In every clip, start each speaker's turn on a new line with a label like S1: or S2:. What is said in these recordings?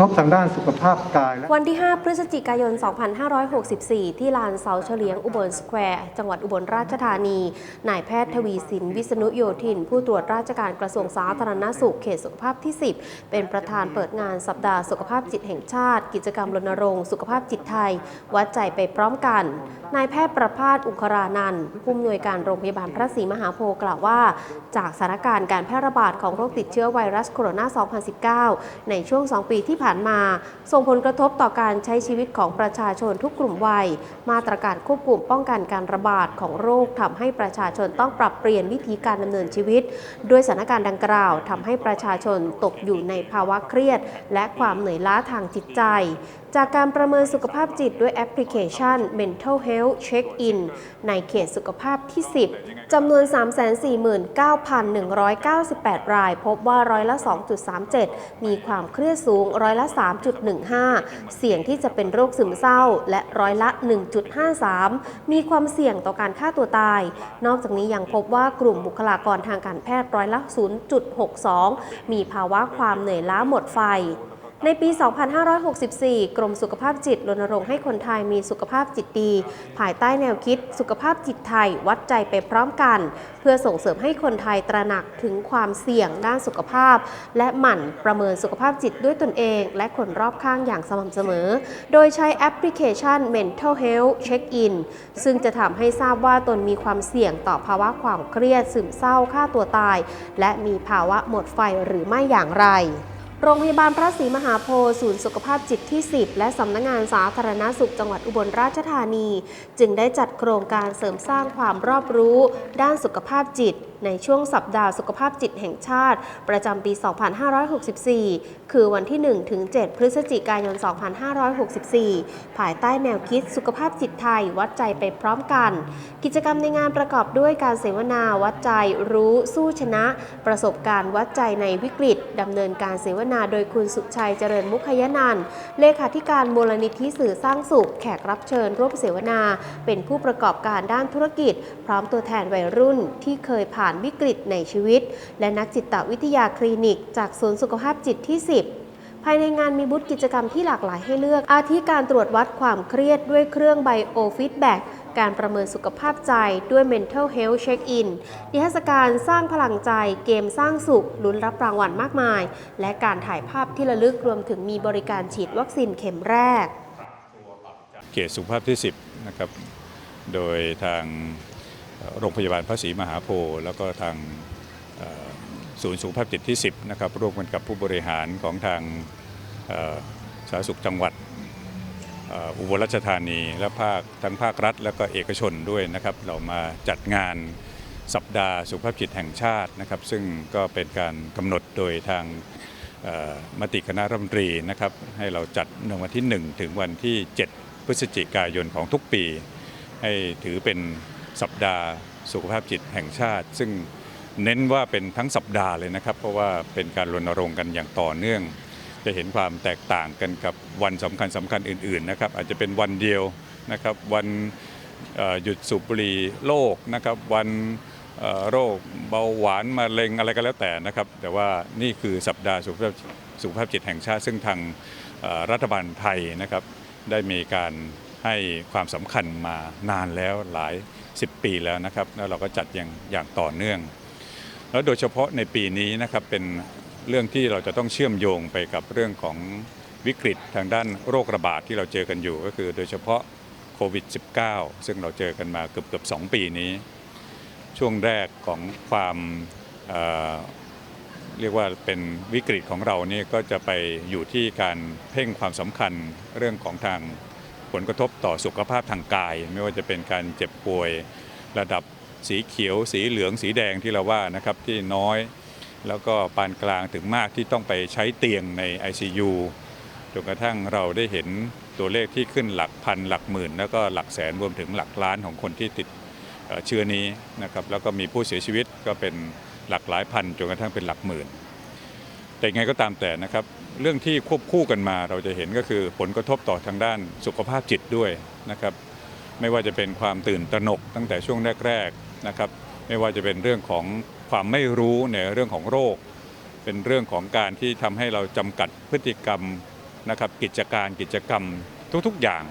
S1: ทบทางด้านสุขภาพกายและ
S2: วันที่ 5 พฤศจิกายน 2564 ที่ลานเสาเฉลียงอุบลสแควร์ จังหวัดอุบลราชธานี นายแพทย์ทวีสิน วิษณุโยธิน ผู้ตรวจราชการกระทรวงสาธารณสุขเขตสุขภาพที่ 10 เป็นประธานเปิดงานสัปดาห์สุขภาพจิตแห่งชาติ กิจกรรมรณรงค์สุขภาพจิตไทย วัดใจไปพร้อมกัน นายแพทย์ประภาสอุครานันท์ผู้อำนวยการโรงพยาบาลพระศรีมหาโพธิ์กล่าวว่า จากสถานการณ์การแพร่ระบาดของโรคติดเชื้อไวรัสโคโรนา 2019 ในช่วง 2 ปีที่ผ่านมา ส่งผลกระทบต่อการใช้ชีวิตของประชาชนทุกกลุ่มวัย มาตรการควบคุมป้องกันการระบาดของโรคทำให้ประชาชนต้องปรับเปลี่ยนวิธีการดำเนินชีวิต ด้วยสถานการณ์ดังกล่าวทำให้ประชาชนตกอยู่ในภาวะเครียด และความเหนื่อยล้าทางจิตใจ จากการประเมินสุขภาพจิตด้วยแอปพลิเคชัน Mental Health Check-in ในเขตสุขภาพที่ 10 จำนวน 349,198 ราย พบว่าร้อยละ 2.37 มีความเครียดสูงร้อยละ 3.15 เสี่ยงที่จะเป็นโรคซึมเศร้า และร้อยละ 1.53 มีความเสี่ยงต่อการฆ่าตัวตาย นอกจากนี้ยังพบว่ากลุ่มบุคลากรทางการแพทย์ร้อยละ 0.62 มีภาวะความเหนื่อยล้าหมดไฟ ในปี 2564 กรมสุขภาพจิตรณรงค์ให้คนไทยมีสุขภาพจิตดี ภายใต้แนวคิดสุขภาพจิตไทยวัดใจไปพร้อมกัน เพื่อส่งเสริมให้คนไทยตระหนักถึงความเสี่ยงด้านสุขภาพ และหมั่นประเมินสุขภาพจิตด้วยตนเอง และคนรอบข้างอย่างสม่ำเสมอ โดยใช้แอปพลิเคชัน Mental Health Check-in ซึ่งจะทำให้ทราบว่าตนมีความเสี่ยงต่อภาวะความเครียด ซึมเศร้าฆ่าตัวตาย และมีภาวะหมดไฟหรือไม่อย่างไร โรงพยาบาลพระศรีมหาโพธิ์ศูนย์สุขภาพจิตที่ 10 และสำนักงงานสาธารณาสุขจังหวัดอุบลราชธานี จึงได้จัดโครงการเสริมสร้างความรอบรู้ ด้านสุขภาพจิตในช่วงสัปดาห์สุขภาพจิตแห่งชาติ ประจำปี 2564 คือวันที่ 1 ถึง 7 พฤศจิกายน 2564 ภายใต้แนวคิดสุขภาพจิตไทยวัดใจไปพร้อมกัน กิจกรรมในงานประกอบด้วยการเสวนาวัดใจรู้สู้ชนะ ประสบการณ์วัดใจในวิกฤตดำเนินการเสวนาโดยคุณสุชัยเจริญมุขยนันเลขาธิการมูลนิธิสื่อสร้างสุข แขกรับเชิญร่วมเสวนา เป็นผู้ประกอบการด้านธุรกิจ พร้อมตัวแทนวัยรุ่นที่เคยผ่านวิกฤตในชีวิต และนักจิตวิทยาคลินิก จากศูนย์สุขภาพจิตที่ 10ภายในงานมีบูธกิจกรรมที่หลากหลายให้เลือก อาทิการตรวจวัดความเครียดด้วยเครื่องไบโอฟีดแบ็กการประเมินสุขภาพใจด้วย Mental Health Check-in นิทรรศการสร้างพลังใจ เกมสร้างสุข ลุ้นรับรางวัลมากมาย และการถ่ายภาพที่ระลึกรวมถึงมีบริการฉีดวัคซีนเข็มแรก
S3: เขตสุขภาพที่ 10 นะครับ โดยทาง โรงพยาบาลพระศรีมหาโพธิ์แล้วก็ทางศูนย์สุขภาพจิตที่ 10 นะครับ ร่วมกันกับผู้บริหารของทางสาธารณสุขจังหวัดอุบลราชธานีและภาคทั้งภาครัฐ และก็เอกชนด้วยนะครับ เรามาจัดงานสัปดาห์สุขภาพจิตแห่งชาตินะครับ ซึ่งก็เป็นการกำหนดโดยทางมติคณะรัฐมนตรีนะครับ ให้เราจัดในวันที่ 1 ถึงวันที่ 7 พฤศจิกายนของทุกปี ให้ถือเป็น สัปดาห์ สุขภาพจิตแห่งชาติ ซึ่งเน้นว่าเป็นทั้งสัปดาห์เลยนะครับ เพราะว่าเป็นการรณรงค์กันอย่างต่อเนื่อง จะเห็นความแตกต่างกันกับวันสำคัญสำคัญอื่นๆนะครับ อาจจะเป็นวันเดียวนะครับวันหยุดสูบบุหรี่โลกนะครับวันโรคเบาหวานมะเร็งอะไรก็แล้วแต่นะครับ แต่ว่านี่คือสัปดาห์สุขภาพสุขภาพจิตแห่งชาติ ซึ่งทางรัฐบาลไทยนะครับ ได้มีการให้ความสำคัญมานานแล้วหลาย 10 ปีแล้วนะครับแล้วเราก็จัดอย่างอย่างต่อเนื่อง แล้วโดยเฉพาะในปีนี้นะครับเป็นเรื่องที่เราจะต้องเชื่อมโยงไปกับเรื่องของวิกฤตทางด้านโรคระบาดที่เราเจอกันอยู่ ก็คือโดยเฉพาะโควิด -19 ซึ่งเราเจอกันมาเกือบเกือบสปีนี้ ช่วงแรกของความเเรียกว่าเป็นวิกฤตของเรานี่ก็จะไปอยู่ที่การเพ่งความสำคัญเรื่องของทาง ผลกระทบต่อสุขภาพทางกาย ไม่ว่าจะเป็นการเจ็บป่วยระดับสีเขียว สีเหลืองสีแดงที่เราว่านะครับที่น้อย แล้วก็ปานกลางถึงมากที่ต้องไปใช้เตียงใน ICU จนกระทั่งเราได้เห็นตัวเลขที่ขึ้นหลักพันหลักหมื่น แล้วก็หลักแสนรวมถึงหลักล้านของคนที่ติดเอ่อเชื้อนี้นะครับแล้วก็มีผู้เสียชีวิตก็เป็นหลักหลายพันจนกระทั่งเป็นหลักหมื่น แต่ยังไงก็ตามแต่นะครับ เรื่องที่ควบคู่กันมาเราจะเห็นก็คือผลกระทบต่อทางด้านสุขภาพจิตด้วยนะครับ ไม่ว่าจะเป็นความตื่นตระหนกตั้งแต่ช่วงแรกๆนะครับ ไม่ว่าจะเป็นเรื่องของความไม่รู้ในเรื่องของโรค เป็นเรื่องของการที่ทำให้เราจำกัดพฤติกรรมนะครับ กิจการกิจกรรมทุกๆอย่าง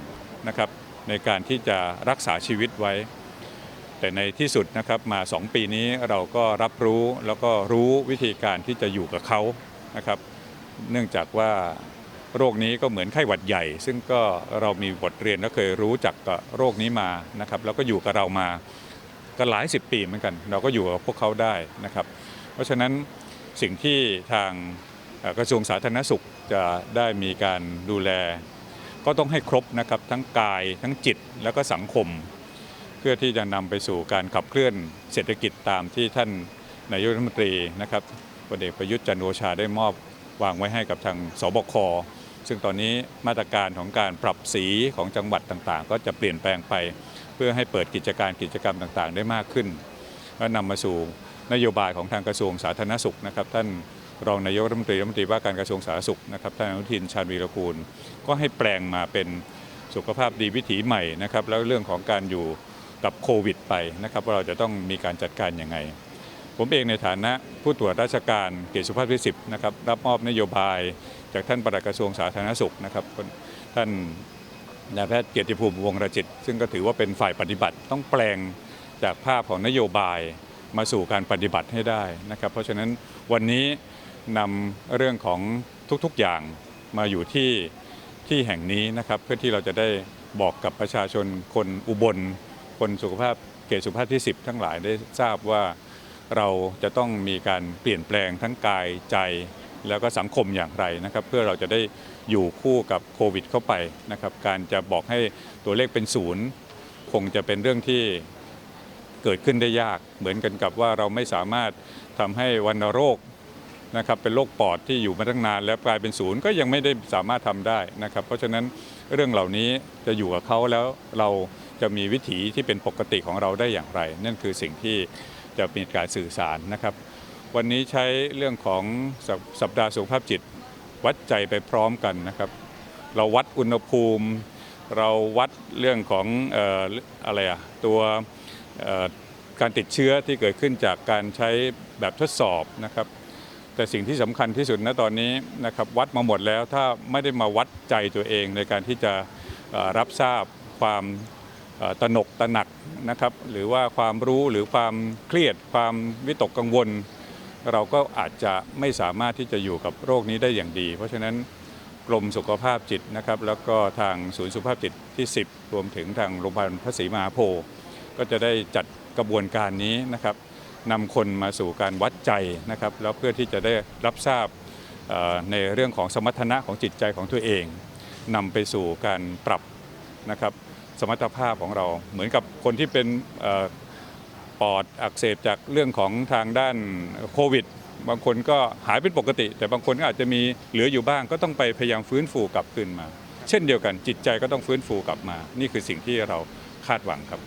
S3: นะครับ ในการที่จะรักษาชีวิตไว้ แต่ในที่สุดนะครับมา 2 ปีนี้เราก็รับรู้แล้วก็รู้วิธีการที่จะอยู่กับเขา นะครับ เนื่องจากว่าโรคนี้ก็เหมือนไข้หวัดใหญ่ ซึ่งก็เรามีบทเรียนและเคยรู้จักกับโรคนี้มานะครับ แล้วก็อยู่กับเรามาก็หลายสิบปีเหมือนกัน เราก็อยู่กับพวกเขาได้นะครับ เพราะฉะนั้นสิ่งที่ทางกระทรวงสาธารณสุขจะได้มีการดูแล ก็ต้องให้ครบนะครับทั้งกายทั้งจิตแล้วก็สังคม เพื่อที่จะนำไปสู่การขับเคลื่อนเศรษฐกิจตามที่ท่านนายกรัฐมนตรีนะครับ ลเอกประยุทธ์จันโอชาได้มอบวางไว้ให้กับทางสบค ซึ่งตอนนี้มาตรการของการปรับสีของจังหวัดต่างๆ ก็จะเปลี่ยนแปลงไป เพื่อให้เปิดกิจการกิจกรรมต่างๆ ได้มากขึ้น และนำมาสู่นโยบายของทางกระทรวงสาธารณสุขนะครับ ท่านรองนายกรัฐมนตรีรัฐมนตรีว่าการกระทรวงสาธารณสุขนะครับท่านอนุทินชาญวีรกูล ก็ให้แปลงมาเป็นสุขภาพดีวิถีใหม่นะครับแล้วเรื่องของการอยู่กับโควิด ไปนะครับว่าเราจะต้องมีการจัดการยังไง ผมเองในฐานะผู้ตรวจราชการเขตสุภาพที่10นะครับรับมอบนโยบายจากท่านปลัดกระทรวงสาธารณสุขนะครับท่านนายแพทย์เกียรติภูมิวงศรจิต ซึ่งก็ถือว่าเป็นฝ่ายปฏิบัติต้องแปลงจากภาพของนโยบายมาสู่การปฏิบัติให้ได้นะครับ เพราะฉะนั้นวันนี้นำเรื่องของทุกๆอย่างมาอยู่ที่ที่แห่งนี้นะครับ เพื่อที่เราจะได้บอกกับประชาชนคนอุบล คนสุขภาพเขตสุขภาพที่ 10 ทั้งหลายได้ทราบว่า เราจะต้องมีการเปลี่ยนแปลงทั้งกายใจ แล้วก็สังคมอย่างไรนะครับ เพื่อเราจะได้อยู่คู่กับโควิดเข้าไปนะครับ การจะบอกให้ตัวเลขเป็นศูนย์คงจะเป็นเรื่องที่เกิดขึ้นได้ยาก เหมือนกันกับว่าเราไม่สามารถทำให้วัณโรคนะครับเป็นโรคปอดที่อยู่มาตั้งนาน แล้วกลายเป็นศูนย์ก็ยังไม่ได้สามารถทำได้นะครับ เพราะฉะนั้นเรื่องเหล่านี้จะอยู่กับเขาแล้วเราจะมีวิถีที่เป็นปกติของเราได้อย่างไร นั่นคือสิ่งที่ จะมีการสื่อสารนะครับ วันนี้ใช้เรื่องของสสัปดาห์สุขภาพจิต วัดใจไปพร้อมกันนะครับ เราวัดอุณหภูมิ เราวัดเรื่องของอออะไรอะตัวการติดเชื้อที่เกิดขึ้นจากการใช้แบบทดสอบนะครับ แต่สิ่งที่สำคัญที่สุดนะตอนนี้นะครับวัดมาหมดแล้วถ้าไม่ได้มาวัดใจตัวเองในการที่จะรับทราบความ ตระหนกตระหนักนะครับ หรือว่าความรู้หรือความเครียด ความวิตกกังวล เราก็อาจจะไม่สามารถที่จะอยู่กับโรคนี้ได้อย่างดี เพราะฉะนั้นกรมสุขภาพจิตนะครับ แล้วก็ทางศูนย์สุขภาพจิตที่ 10 รวมถึงทางโรงพยาบาลพระศรีมหาโพธิ์ก็จะได้จัดกระบวนการนี้นะครับนำคนมาสู่การวัดใจนะครับ แล้วเพื่อที่จะได้รับทราบในเรื่องของสมรรถนะของจิตใจของตัวเองนำไปสู่การปรับนะครับ สมรรถภาพของเรา เหมือนกับคนที่เป็นอปอดอักเสบจากเรื่องของทางด้านโควิด บางคนก็หายเป็นปกติ แต่บางคนก็อาจจะมีเหลืออยู่บ้าง ก็ต้องไปพยายามฟื้นฟูกลับคืนมา เช่นเดียวกันจิตใจก็ต้องฟื้นฟูกลับมา นี่คือสิ่งที่เราคาดหวังครับ